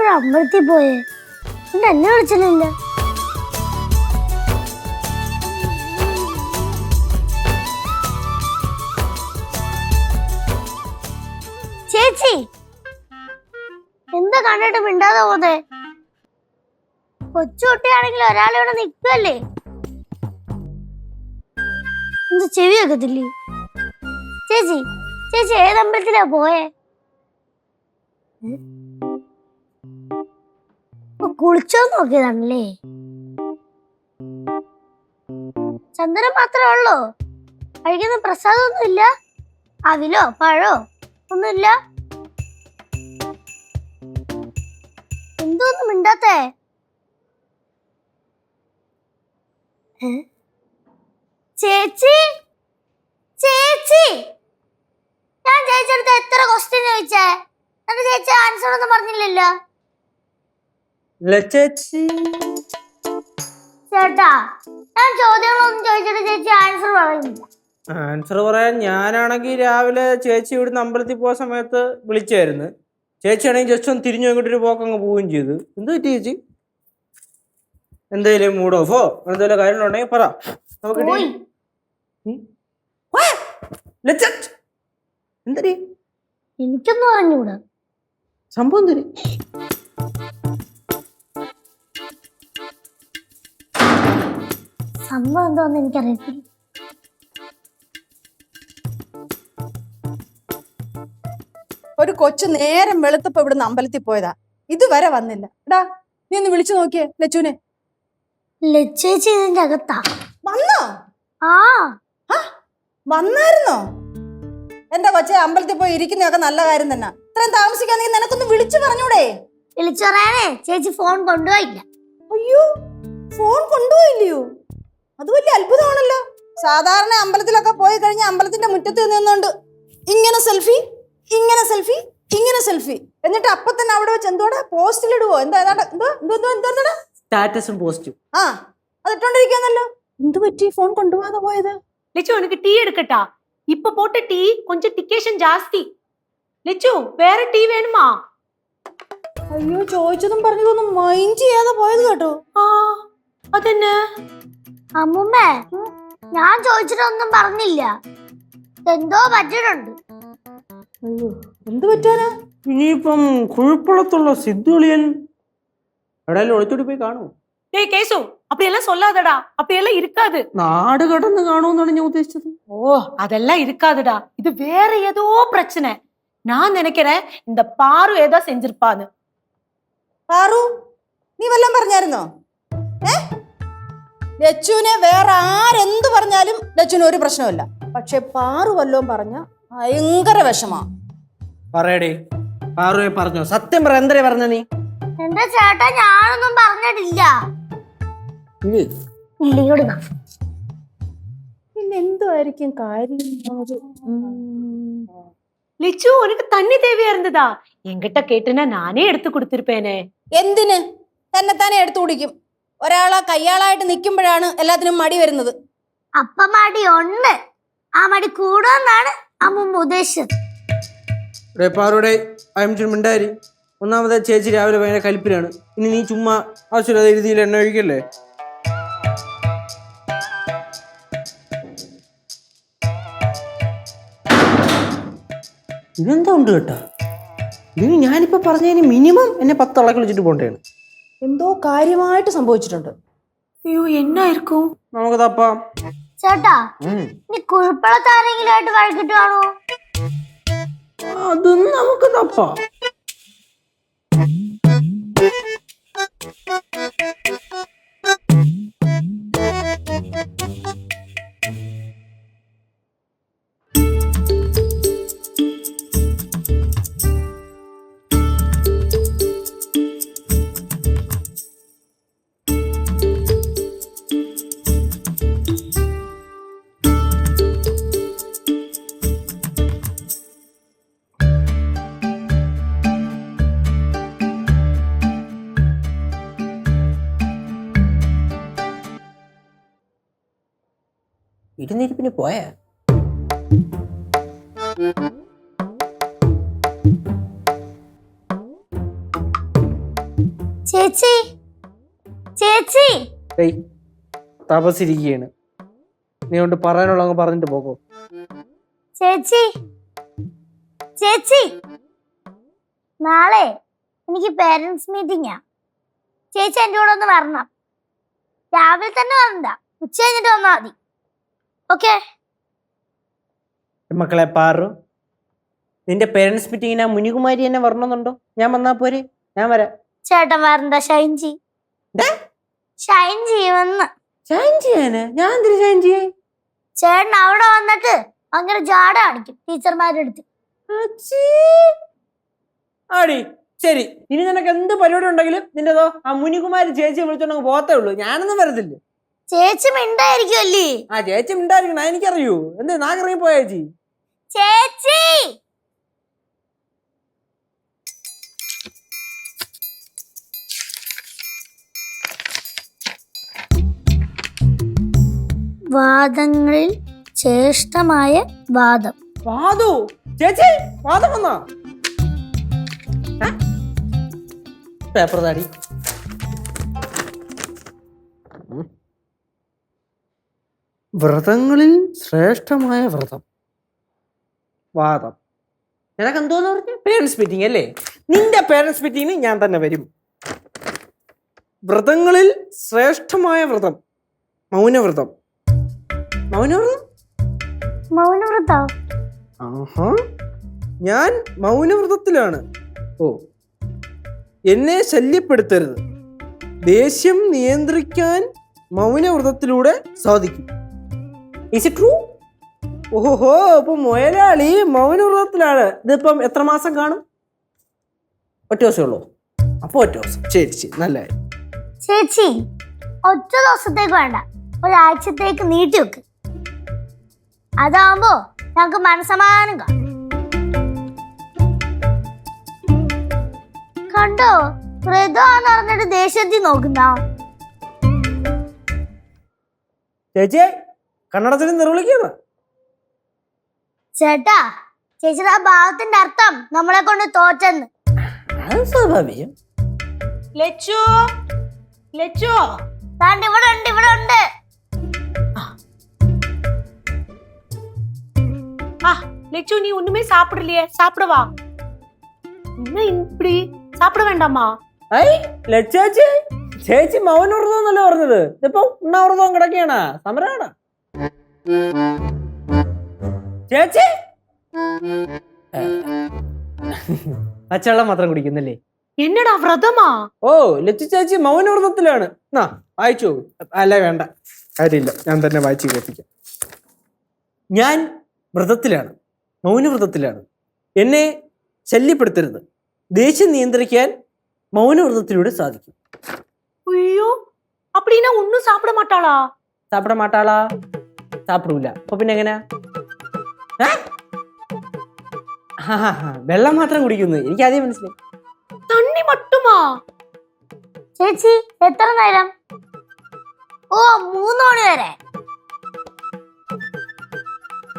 എപ്പോഴും അമ്പലത്തിൽ പോയേ? എന്നിട്ട് എന്നെ വിളിച്ചില്ല ചേച്ചി എന്താ കണ്ടിട്ട് മിണ്ടാതെ പോന്നെ കൊച്ചുകുട്ടിയാണെങ്കിൽ ഒരാളിവിടെ നിൽക്കല്ലേ എന്ത് ചെവി വെക്കത്തില്ലേ? ചേച്ചി ചേച്ചി ഏതമ്പലത്തിലാ പോയേ? കുളിച്ചോ നോക്കിയതാണല്ലേ? ചന്ദനം മാത്രമേ ഉള്ളോ? കഴിക്കുന്ന പ്രസാദമൊന്നുമില്ല അവിലോ പഴോ ഒന്നുമില്ല? എന്തോന്നും മിണ്ടാത്തേ? ചേച്ചി? ചേച്ചി? ഞാൻ ചേച്ചിയുടെ എത്ര ക്വസ്റ്റ്യൻ ചോദിച്ചേ? എന്നിട്ട് ചേച്ചി ആൻസർ ഒന്നും പറഞ്ഞില്ലല്ലോ. ലച്ചേച്ചി. ചേട്ടാ ഞാൻ ചോദ്യങ്ങളൊന്നും ചോദിച്ചിട്ട് ചേച്ചി ആൻസർ പറയുന്നില്ല. ആൻസർ പറയാൻ ഞാനാണെങ്കിൽ രാവിലെ ചേച്ചി ഇവിടുന്ന് അമ്പലത്തിൽ പോയ സമയത്ത് വിളിച്ചായിരുന്നു. ചേച്ചിയാണെങ്കിൽ ജസ്റ്റ് ഒന്ന് തിരിഞ്ഞു നോക്കിയിട്ട് ഒരു പോക്കങ്ങ് പോവുകയും ചെയ്തു. എന്ത് പറ്റി ചേച്ചി? എന്തേലും മൂഡ് ഓഫോ എന്തെങ്കിലും കാര്യങ്ങളുണ്ടെങ്കിൽ പറ. നമുക്ക് പോയി. എന്തരി എനിക്കൊന്നും അറിഞ്ഞൂടാ. സംഭവം എന്തരി സംഭവം എന്തോന്ന് എനിക്കറിയത്തില്ല. ഒരു കൊച്ചു നേരം വെളുത്തപ്പോ ഇവിടുന്ന് അമ്പലത്തിൽ പോയതാ. ഇതുവരെ വന്നില്ല. എടാ നീ ഒന്ന് വിളിച്ചു നോക്കിയേ ലച്ചുനെ ലച്ചേച്ചി ഇതിന്റെ അകത്താ. വന്നോ? ആ. വന്നായിരുന്നോ? എന്റെ കൊച്ചെ അമ്പലത്തിൽ പോയി ഇരിക്കുന്നതൊക്കെ നല്ല കാര്യം തന്നെ. ഇത്രയും താമസിക്കാന്നെങ്കിൽ നിനക്കൊന്ന് വിളിച്ചു പറഞ്ഞൂടെ. വിളിച്ചു പറയാനേ ചേച്ചി ഫോൺ കൊണ്ടുപോയില്ല. അയ്യോ ഫോൺ കൊണ്ടുപോയില്ലയോ? അത് വലിയ അത്ഭുതമാണല്ലോ. സാധാരണ അമ്പലത്തിലൊക്കെ പോയി കഴിഞ്ഞാൽ അമ്പലത്തിന്റെ മുറ്റത്ത് നിന്നുകൊണ്ട് ഇങ്ങനെ സെൽഫി ഇങ്ങനെ സെൽഫി ഇങ്ങനെ സെൽഫി എന്നിട്ട് അപ്പൊ തന്നെ അവിടെ വെച്ച് എന്തോടെ? പോസ്റ്റിലിടുവോ എന്താ എന്തോ എന്തോ എന്തോ സ്റ്റാറ്റസും പോസ്റ്റും ആ അതിട്ടോണ്ടിരിക്കാന്നല്ലോ എന്ത് പറ്റി? ഫോൺ കൊണ്ടുപോകാതെ പോയത്? ലച്ചു എനിക്ക് ടീ എടുക്കട്ടാ. ഇപ്പൊ പോട്ട് ടീ കൊഞ്ചം ടിക്കേഷൻ ജാസ്തി. ലച്ചു വേറെ ടീ വേണമാ. അയ്യോ ചോദിച്ചതും പറഞ്ഞതൊന്നും മൈൻഡ് ചെയ്യാതെ പോയത് കേട്ടോ. ആ അതന്നെ? അമ്മുമ്മേ ഞാൻ ചോദിച്ചിട്ടൊന്നും പറഞ്ഞില്ല എന്തോ പറ്റിയിട്ടുണ്ട് അയ്യോ എന്ത് പറ്റാനാ ഇനിയിപ്പം കുഴപ്പമുളത്തുള്ള സിദ്ധുളിയൻ എവിടെയാലും ഒളിച്ചോടി പോയി കാണുമോ டேய் கேசு அப்படியெல்லாம் சொல்லாதடா அப்படியெல்லாம் இருக்காது നാട് കടന്ന് കാണുമെന്നാണ് ഞാൻ ഉദ്ദേശിച്ചത് ஓ அதெல்லாம் இருக்காதுடா இது வேற ஏதோ பிரச்சனை நான் நினைக்கிறேன் இந்த பாரு ஏதோ செஞ்சிருப்பான்னு പാറു നീ വല്ലതും പറഞ്ഞായിരുന്നോ ഏ ലച്ചുവിനെ വേറെ ആരെന്ത് പറഞ്ഞാലും ലച്ചുവിന് ഒരു പ്രശ്നമില്ല പക്ഷെ പാറു വല്ലതും പറഞ്ഞ ഭയങ്കര വിഷമാ പറയടേ പാറുവെ പറഞ്ഞോ സത്യം പറ എന്തരേ പറഞ്ഞ നീ എന്റെ ചേട്ടാ ഞാനൊന്നും പറഞ്ഞിട്ടില്ല ഇല്ലേ? ഇല്ലയോട് പിന്നെ എന്തുമായിരിക്കും കാര്യം லிச்சு உனக்கு தண்ணி தேவையா இருந்ததா என்கிட்ட கேட்டுனா நானே எடுத்து கொடுத்திருப்பேனே എന്തിന് തന്നെ തന്നെ എടുത്തു കുടിക്കും ഒരാളെ കയ്യാളായിട്ട് നിൽക്കുമ്പോഴാണ് എല്ലാത്തിനും മടി വരുന്നത്. അപ്പ മടി ഒന്ന് ആ മടി കൂടുമെന്നാണ് അമ്മ ഉദ്ദേശിച്ചത്. പാറുടെ മിണ്ടാരി. ഒന്നാമത് ചേച്ചി രാവിലെ ഭയങ്കര കലിപ്പിലാണ്. ഇനി നീ ചുമ്മാ ആവശ്യമില്ലാതെ എഴുതിയിൽ എണ്ണ ഒഴിക്കല്ലേ? ഇതെന്താ ഉണ്ട് കേട്ടാ? ഇതിന് ഞാനിപ്പോ പറഞ്ഞതിന് മിനിമം എന്നെ പത്ത് ഇളക്കി വിളിച്ചിട്ട് പോണ്ടേണ് എന്തോ കാര്യമായിട്ട് സംഭവിച്ചിട്ടുണ്ട്. അയ്യോ എന്നായിരിക്കും? നമുക്ക് തപ്പാം ചേട്ടാ നീ കുഴിപ്പളത്ത് ആരെങ്കിലും ആയിട്ട് വഴക്കിട്ടാണോ അതും നമുക്ക് തപ്പാം ഇരുന്നിരിപ്പിന് പോയാ. ചേച്ചി ചേച്ചി. ഏയ് തപസിരിക്കുകയാണ് നീ കൊണ്ട് പറയാനുള്ള അങ്ങ് പറഞ്ഞിട്ട് പോകോ ചേച്ചി ചേച്ചി. നാളെ എനിക്ക് പേരൻസ് മീറ്റിംഗാ ചേച്ചി എന്റെ കൂടെ ഒന്ന് വരണം. രാവിലെ തന്നെ വരണ്ട. ഉച്ച കഴിഞ്ഞിട്ട് വന്നാൽ മതി. ഓക്കെ മക്കളെ പാറു. നിന്റെ പേരൻസ് മീറ്റിംഗിന് ആ മുനികുമാരി എന്നെ വരണമെന്നുണ്ടോ? ഞാൻ വന്നാ പോരെ? ഞാൻ വരാം. ചേട്ടൻ വരണ്ട ഷൈൻ ദേ. ഷൈൻ ചെയ്യുമെന്ന് ഷൈൻ ചെയ്യാന് ഞാൻ എന്തിനു ഷൈൻ ചെയ്യേ ചേട്ടൻ അവിടെ വന്നിട്ട് അങ്ങനെ ജാട കാണിക്കും ടീച്ചർമാരുടെ അടുത്ത്. ആടി ശരി. ഇനി നിനക്ക് എന്ത് പരിപാടി ഉണ്ടെങ്കിലും നിന്റെതോ ആ മുനികുമാരി ചേച്ചിയെ വിളിച്ചോണ്ടെങ്കിൽ പോത്തേ ഉള്ളൂ. ഞാനൊന്നും വരത്തില്ല. ചേച്ചി മിണ്ടായിരിക്കുമല്ലേ ആ ചേച്ചി എനിക്കറിയൂ. എന്ത് നാക്കിറങ്ങി പോയ ചേച്ചി? ചേച്ചി! വാദങ്ങളിൽ ശ്രേഷ്ഠമായ വാദം. വാതു ചേച്ചി വാദം വന്നാ? പേപ്പർ താടി. വ്രതങ്ങളിൽ ശ്രേഷ്ഠമായ വ്രതം. വാദം. നിനക്ക് എന്തോന്ന് പറഞ്ഞു? പേരൻസ് മീറ്റിംഗ് അല്ലേ? നിന്റെ പേരൻസ് മീറ്റിംഗിന് ഞാൻ തന്നെ വരും. വ്രതങ്ങളിൽ ശ്രേഷ്ഠമായ വ്രതം. മൗനവ്രതം. മൗനവ്രതം? മൗനവ്രതോ. ആഹാ. ഞാൻ മൗനവ്രതത്തിലാണ്. ഓ. എന്നെ ശല്യപ്പെടുത്തരുത്. ദേഷ്യം നിയന്ത്രിക്കാൻ മൗനവ്രതത്തിലൂടെ സാധിക്കും. ഇസ് ഇറ്റ് ട്രൂ ഓഹോ ഇപ്പൊ മുയലാളി മൗനവ്രതത്തിലാണ്. ഇതിപ്പം എത്ര മാസം കാണും? ഒറ്റ ദിവസമേ ഉള്ളൂ. അപ്പൊ ഒറ്റ ദിവസം. ശരി ശരി. നല്ല. ചേച്ചി ഒറ്റ ദിവസത്തേക്ക് വേണ്ട. ഒരാഴ്ചത്തേക്ക് നീട്ടി വെക്ക്. അതാവുമ്പോ ഞങ്ങക്ക് മനസമാനം കാണും. കണ്ടോ? വ്രതമാന്ന് പറഞ്ഞിട്ട് ദേഷ്യത്തിൽ നോക്കുന്ന? ചേച്ചി കന്നഡത്തിൽ നിർവിളിക്കുന്ന ചേട്ടാ ചേച്ചിയുടെ ആ ഭാവത്തിന്റെ അർത്ഥം നമ്മളെ കൊണ്ട് തോറ്റെന്ന് അത് സ്വാഭാവികം லெச்சு லெச்சு താണ്ട് ഇവിടെ ഉണ്ട് ഇവിടെ ഉണ്ട് ஆ லெச்சு நீ ஒண்ணுமே சாப்பிடலையே சாப்பிட வா என்ன இப்படி சாப்பிட வேண்டாமா ഐ ലച്ചാച്ചി ചേച്ചി മൗനവ്രതം എന്നല്ലേ പറഞ്ഞത് ഇതിപ്പോ ഉണ്ണാവ്രതം കിടക്കുകയാണ് സമരാണ് ചേച്ചി ഏ, പച്ചവെള്ളം മാത്രം കുടിക്കുന്നില്ലേ என்னடா വ്രതമാ ഓ ലച്ചു ചേച്ചി മൗനവ്രതത്തിലാണ് എന്നാ വായിച്ചു അല്ല വേണ്ട കാര്യമില്ല ഞാൻ തന്നെ വായിച്ചു കേൾപ്പിക്കാം ഞാൻ വ്രതത്തിലാണ് മൗനവ്രതത്തിലാണ് എന്നെ ശല്യപ്പെടുത്തരുത് ദേഷ്യം നിയന്ത്രിക്കാൻ മൗനവ്രതത്തിലൂടെ സാധിക്കും ஐயோ அப்படின்னா ஒண்ணும் சாப்பிட மாட்டாளா സാപ്പിട മാട്ടാളാ സാപ്പിടൂല അപ്പൊ പിന്നെ എങ്ങനെയാ വെള്ളം മാത്രം കുടിക്കുന്നു എനിക്ക് ആദ്യം മനസ്സിലായി ചേച്ചി എത്ര നേരം ഓ മൂന്ന് മണി വരെ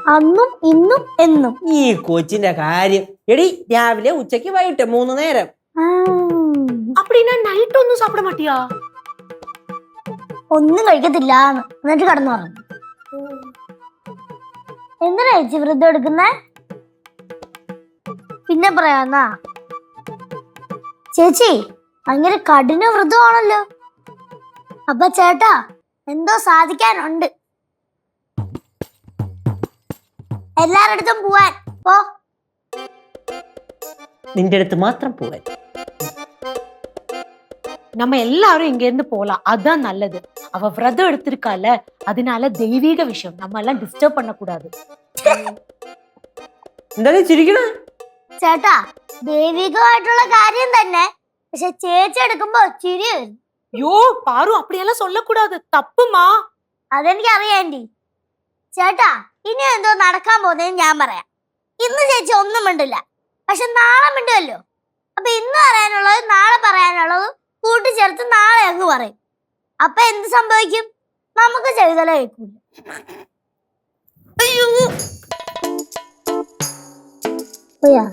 അന്നും ഇന്നും എന്നും ഈ കൊച്ചിന്റെ കാര്യം എടി രാവിലെ ഉച്ചയ്ക്ക് വൈകിട്ട് മൂന്ന് നേരം അപ്പടിനാ നൈറ്റ് ഒന്നും സാപ്പിട മാട്ടിയാ ഒന്നും കഴിക്കത്തില്ല എന്നിട്ട് കടന്നു പറഞ്ഞു എന്തിനാ ചേച്ചി വ്രതം എടുക്കുന്നേ? പിന്നെ പറയാന്നാ ചേച്ചി ഭയങ്കര കഠിന വ്രതമാണല്ലോ. അപ്പൊ ചേട്ടാ എന്തോ സാധിക്കാനുണ്ട്. എല്ലാരടുത്തും പോവാൻ പോ. നിന്റെ അടുത്ത് മാത്രം പോവാൻ. நம்ம எல்லாரும் இங்க இருந்து போலாம் அதான் நல்லது அவ விரதம் எடுத்திருக்கால அதனால தெய்வீக விஷயம் நம்ம எல்லாம் டிஸ்டர்ப் பண்ண கூடாது എന്തായാലും ചിരിക്കണേ ചേട്ടാ ദൈവികമായിട്ടുള്ള കാര്യം തന്നെ പക്ഷെ ചേച്ചി എടുക്കുമ്പോ ചിരി വരും ஐயோ பாரு அப்படியெல்லாம் சொல்லக்கூடாது தப்புமா അതെനിക്ക് അറിയാൻഡി ചേട്ടാ ഇനി എന്തോ നടക്കാൻ പോകുന്നതെന്ന് ഞാൻ പറയാം ഇന്ന് ചേച്ചി ഒന്നും മിണ്ടില്ല പക്ഷെ നാളെ മിണ്ടുമല്ലോ കൂട്ടിച്ചേർത്ത് നാളെ അങ്ങ് പറയും. അപ്പൊ എന്ത് സംഭവിക്കും? നമുക്ക് ചെയ്തല കേൾക്കൂല. അയ്യോ.